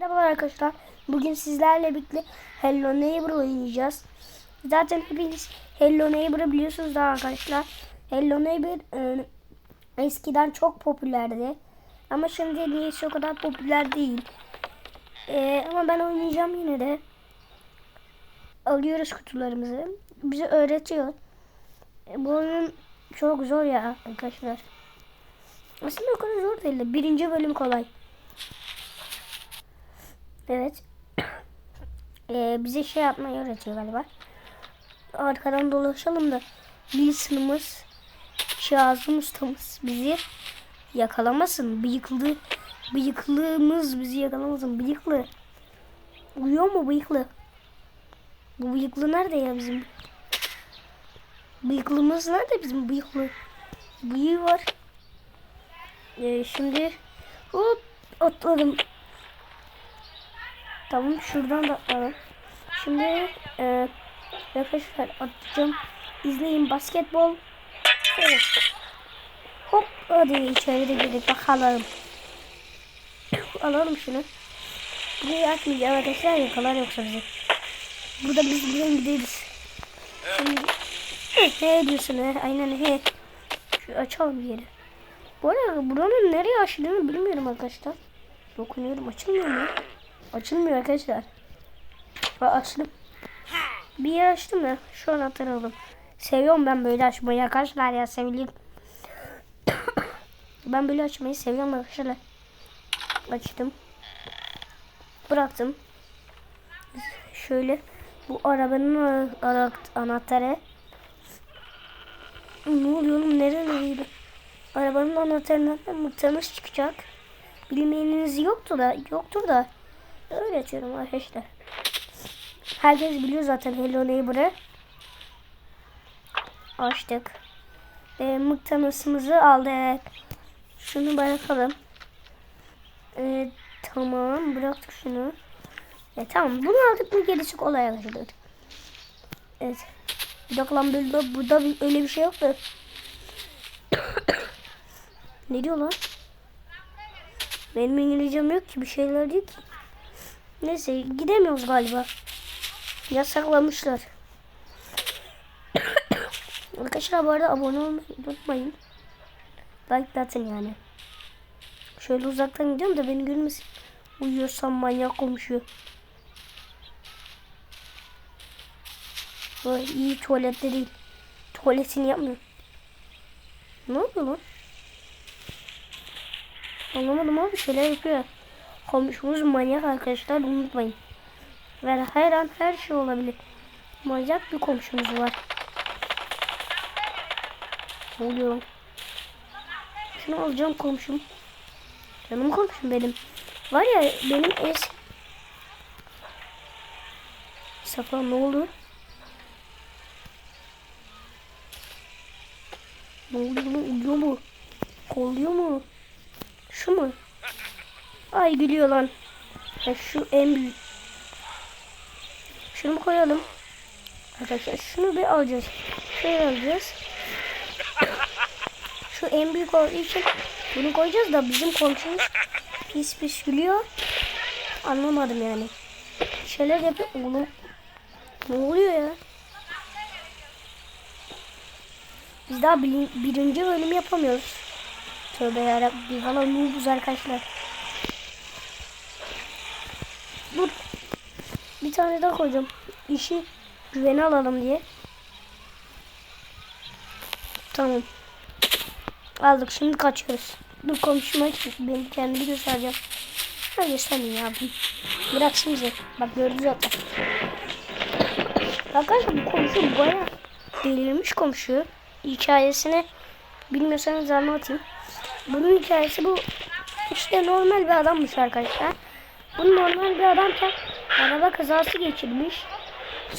Merhabalar arkadaşlar. Bugün sizlerle birlikte Hello Neighbor oynayacağız. Zaten hepiniz Hello Neighbor'ı biliyorsunuz da arkadaşlar. Hello Neighbor e, eskiden çok popülerdi. Ama şimdi niyeyse o kadar popüler değil. E, ama ben oynayacağım yine de. Alıyoruz kutularımızı. Bize öğretiyor. E, bu oyun çok zor ya arkadaşlar. Aslında o kadar zor değil de. Birinci bölüm kolay. Evet. Ee, bize şey yapmayı öğretiyor galiba. Arkadan dolaşalım da Wilson'ımız, Şazım ustamız bizi yakalamasın. Bıyıklı, bıyıklığımız bizi yakalamasın. Bıyıklı. Uyuyor mu bıyıklı? Bu bıyıklı nerede ya bizim? Bıyıklımız nerede bizim bıyıklı? Bıyığı var. Ee, şimdi hop atladım. Tamam şuradan da atlayalım. Şimdi e, arkadaşlar atacağım. İzleyin basketbol. Evet. Hop hadi içeri girdik bakalım. Alalım şunu. Burayı atmayacağım arkadaşlar yakalar yoksa bizi. Burada biz buradan gideriz. Şimdi he diyorsun he. Aynen he. Şu açalım bir yeri. Bu arada buranın nereye açıldığını bilmiyorum arkadaşlar. Dokunuyorum açılmıyor mu? Açılmıyor arkadaşlar. Ha, açtım. Bir yer açtım ya. Şu an hatırladım. Seviyorum ben böyle açmayı arkadaşlar ya seveyim. ben böyle açmayı seviyorum arkadaşlar. Açtım. Bıraktım. Şöyle bu arabanın ana- anahtarı. Ne oluyor oğlum? Nereye Arabanın anahtarından mıknatıs çıkacak. Bilmeyeniniz yoktu da yoktur da öğretiyorum arkadaşlar. Herkes biliyor zaten Hello Neighbor'ı. Açtık. E, mıknatısımızı aldık. Şunu bırakalım. E, tamam bıraktık şunu. E, tamam bunu aldık mı gerisi kolay arkadaşlar. Evet. Bir dakika lan burada, burada bir, öyle bir şey yoktu. ne diyor lan? Benim İngilizcem yok ki bir şeyler diyor ki. Neyse gidemiyoruz galiba. Yasaklamışlar. Arkadaşlar bu arada abone olmayı unutmayın. Like atın yani. Şöyle uzaktan gidiyorum da beni görmesin. Uyuyorsam manyak konuşuyor. Vay iyi tuvalette değil. Tuvaletini yapmıyor. Ne yapıyor lan? Anlamadım abi şeyler yapıyor. Komşumuz manyak arkadaşlar unutmayın. Ve her an her şey olabilir. Manyak bir komşumuz var. Lan? Şunu alacağım komşum. Canım komşum benim. Var ya benim es... Safa ne oldu? Ne oluyor mu? Uyuyor mu? Kolluyor mu? Şu mu? Ay gülüyor lan. Ya şu en büyük. Şunu koyalım. Arkadaşlar şunu bir alacağız. Şöyle alacağız. Şu en büyük olduğu için bunu koyacağız da bizim komşumuz pis pis gülüyor. Anlamadım yani. Şeyler yapıyor. Oğlum. Ne oluyor ya? Biz daha bir, birinci bölüm yapamıyoruz. Tövbe yarabbim. Valla noobuz arkadaşlar. Dur. Bir tane daha koyacağım. İşi güvene alalım diye. Tamam. Aldık şimdi kaçıyoruz. Dur komşuma ben kendimi göstereceğim. Ha göstermeyeyim ya. Bıraksın bizi. Bak gördü zaten. Arkadaşlar bu komşu baya delirmiş komşu. Hikayesini bilmiyorsanız anlatayım. Bunun hikayesi bu işte normal bir adammış arkadaşlar. Bu normal bir adamken araba kazası geçirmiş.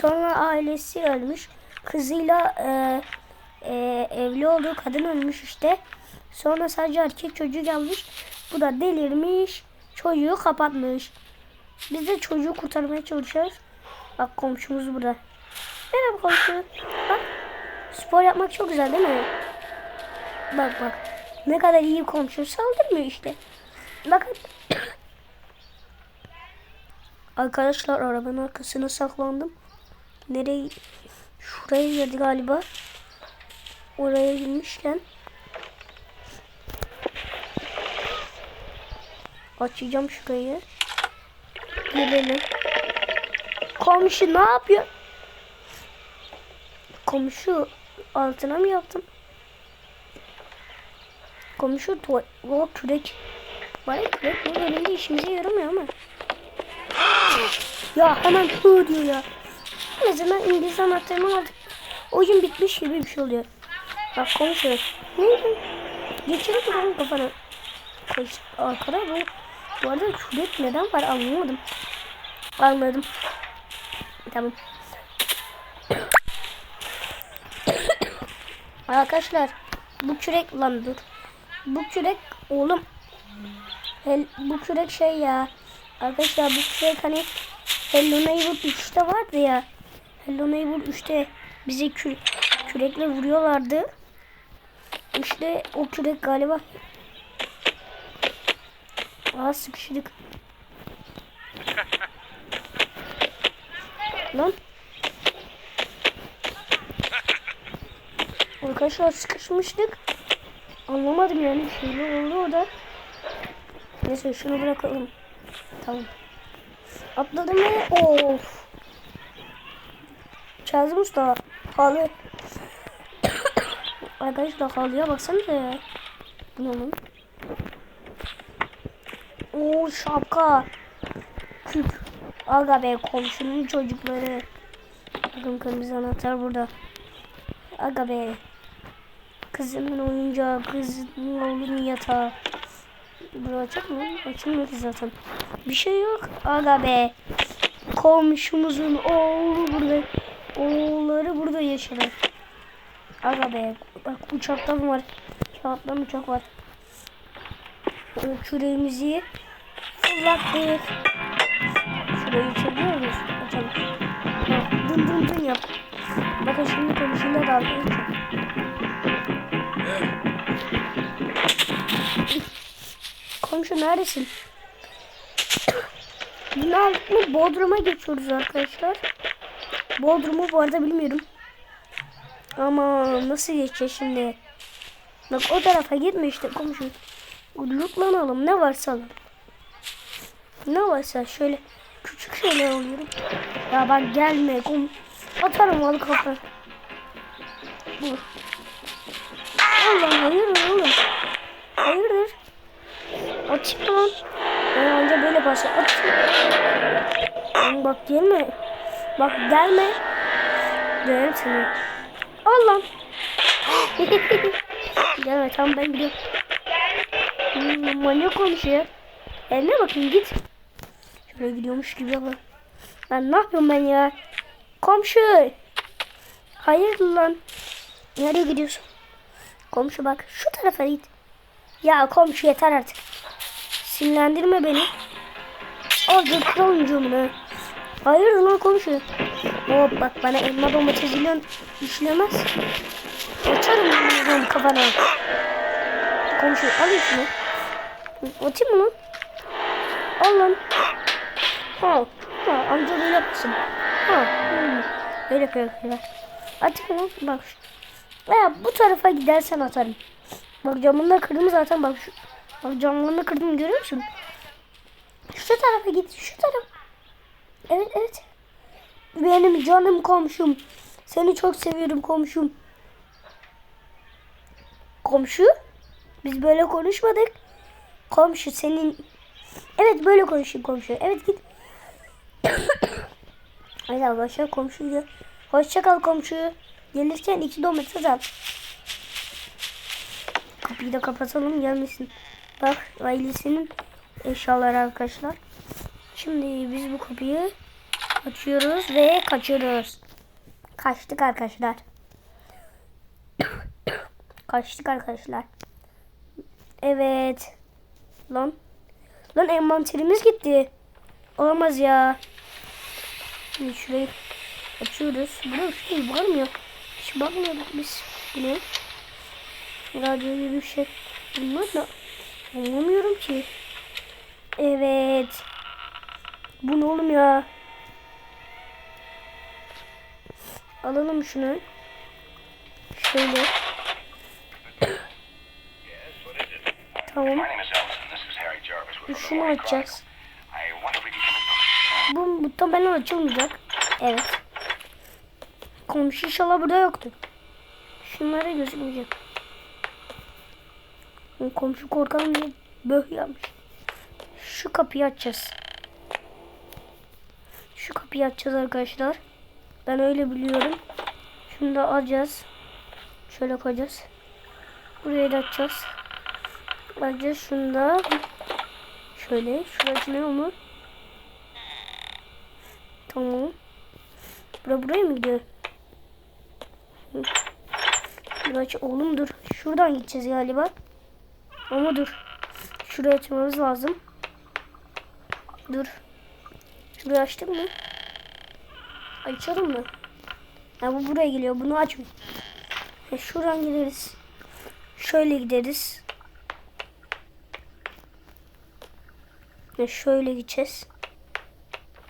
Sonra ailesi ölmüş. Kızıyla e, e, evli olduğu kadın ölmüş işte. Sonra sadece erkek çocuğu gelmiş. Bu da delirmiş. Çocuğu kapatmış. Biz de çocuğu kurtarmaya çalışıyoruz. Bak komşumuz burada. Merhaba komşu. Bak spor yapmak çok güzel değil mi? Bak bak. Ne kadar iyi komşu saldırmıyor işte. Bakın. Arkadaşlar arabanın arkasına saklandım. Nereye? Şuraya girdi galiba. Oraya girmişken. Açacağım şurayı. Gelelim. Komşu ne yapıyor? Komşu altına mı yaptım? Komşu tuval... O kürek. Ya kürek bu bölümde işimize yaramıyor ama. Ya hemen hı diyor ya. En azından İngiliz anahtarımı aldık. Oyun bitmiş gibi bir şey oluyor. Bak konuşuyor. Neydi? Geçirir mi kafana? Koş arkada bu. Bu arada kürek neden var anlamadım. Anladım. Tamam. Arkadaşlar bu kürek lan dur. Bu kürek oğlum. Hel, bu kürek şey ya. Arkadaşlar bu kürek hani Hello Neighbor 3'te vardı ya. Hello Neighbor 3'te bize kü, kürekle vuruyorlardı. İşte o kürek galiba. Aa sıkıştık. Lan. Arkadaşlar sıkışmıştık. Anlamadım yani şeyler oldu orada. Neyse şunu bırakalım. Tamam. Atladım ve of. Kazım Usta halı. Arkadaşlar halıya baksanıza ya. Ne lan? Oo şapka. Küp. Aga be komşunun çocukları. Bakın kırmızı anahtar burada. Aga be. Kızımın oyuncağı, kızımın oğlunun yatağı. Bunu açık mı? Açılmıyor ki zaten. Bir şey yok. Aga be. Komşumuzun oğlu burada. Oğulları burada yaşar. Aga be. Bak uçaktan var. Kağıttan uçak var. Küreğimizi fırlattık. Şurayı çekiyor muyuz? Açalım. Dın dın dın yap. Bakın şimdi konuşunda dalga geçiyor. Komşu neredesin? Bunu aldık mı Bodrum'a geçiyoruz arkadaşlar. Bodrum'u bu arada bilmiyorum. Ama nasıl geçeceğiz şimdi? Bak o tarafa gitme işte komşu. Lootlanalım ne varsa alalım. Ne varsa şöyle küçük şeyler alıyorum. Ya ben gelme kom. Atarım al kafa. Bu. Allah hayırdır oğlum. Hayırdır. Atayım lan. Ben anca böyle başla. Atayım. Bak gelme. Bak gelme. Dönerim seni. Al lan. gelme tamam ben gidiyorum. Hmm, manyak konuşuyor. Eline bakın git. Şöyle gidiyormuş gibi ama. Ben ne yapıyorum ben ya? Komşu. Hayırdır lan? Nereye gidiyorsun? Komşu bak şu tarafa git. Ya komşu yeter artık. Sinirlendirme beni. Orada kralıncuğumu Hayırdır lan komşu? Hop bak bana elma domatesiyle işlemez. Açarım bunu kafana. Komşu al şunu. Atayım mı lan? Al lan. Ha. Ha amca böyle yapsın. Ha. Hmm. Böyle yapıyorlar. Atayım lan. Bak. Veya bu tarafa gidersen atarım. Bak camını da kırdım zaten bak şu. Bak camlarını kırdım görüyor musun? Şu tarafa git. Şu taraf. Evet evet. Benim canım komşum. Seni çok seviyorum komşum. Komşu? Biz böyle konuşmadık. Komşu senin... Evet böyle konuşayım komşu. Evet git. Hadi arkadaşlar komşu diyor. Hoşça kal komşu. Gelirken iki domates al. Kapıyı da kapatalım gelmesin. Bak ailesinin eşyaları arkadaşlar. Şimdi biz bu kapıyı açıyoruz ve kaçıyoruz. Kaçtık arkadaşlar. Kaçtık arkadaşlar. Evet. Lan. Lan envanterimiz gitti. Olamaz ya. Şimdi şurayı açıyoruz. Burada bir şey var mı ya? Hiç bakmıyorduk biz. Ne? Radyo gibi bir şey. Bunlar ne? Anlamıyorum ki. Evet. Bu ne oğlum ya? Alalım şunu. Şöyle. tamam. Şunu açacağız. Bu muhtemelen açılmayacak. Evet. Komşu inşallah burada yoktu. Şunlara gözükmeyecek. Komşu korkalım diye böh yapmış. Şu kapıyı açacağız. Şu kapıyı açacağız arkadaşlar. Ben öyle biliyorum. Şunu da alacağız. Şöyle koyacağız. Burayı da açacağız. Açacağız şunu da. Şöyle. Şurası ne olur? Tamam. Bura buraya mı gidiyor? Aç oğlum. Şuradan gideceğiz galiba. Ama dur. Şuraya açmamız lazım. Dur. Şurayı açtık mı? Açalım mı? Ya bu buraya geliyor. Bunu açmıyor. Ha, şuradan gideriz. Şöyle gideriz. Ve şöyle gideceğiz.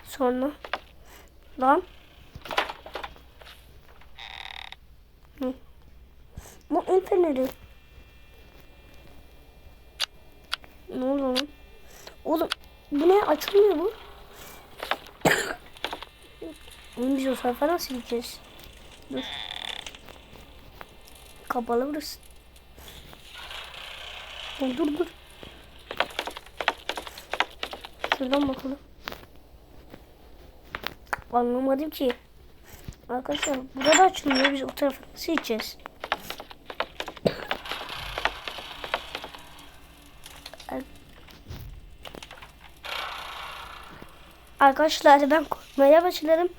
Sonra lan. Bu el Ne oldu lan? Oğlum bu ne açılmıyor bu? Oğlum biz o tarafa nasıl gideceğiz? Dur. Kapalı burası. Dur dur dur. Şuradan bakalım. Anlamadım ki. Arkadaşlar burada açılmıyor. Biz o tarafa nasıl gideceğiz? Arkadaşlar ben korkmaya başladım.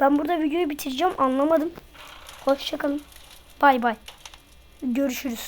Ben burada videoyu bitireceğim. Anlamadım. Hoşçakalın. Bay bay. Görüşürüz.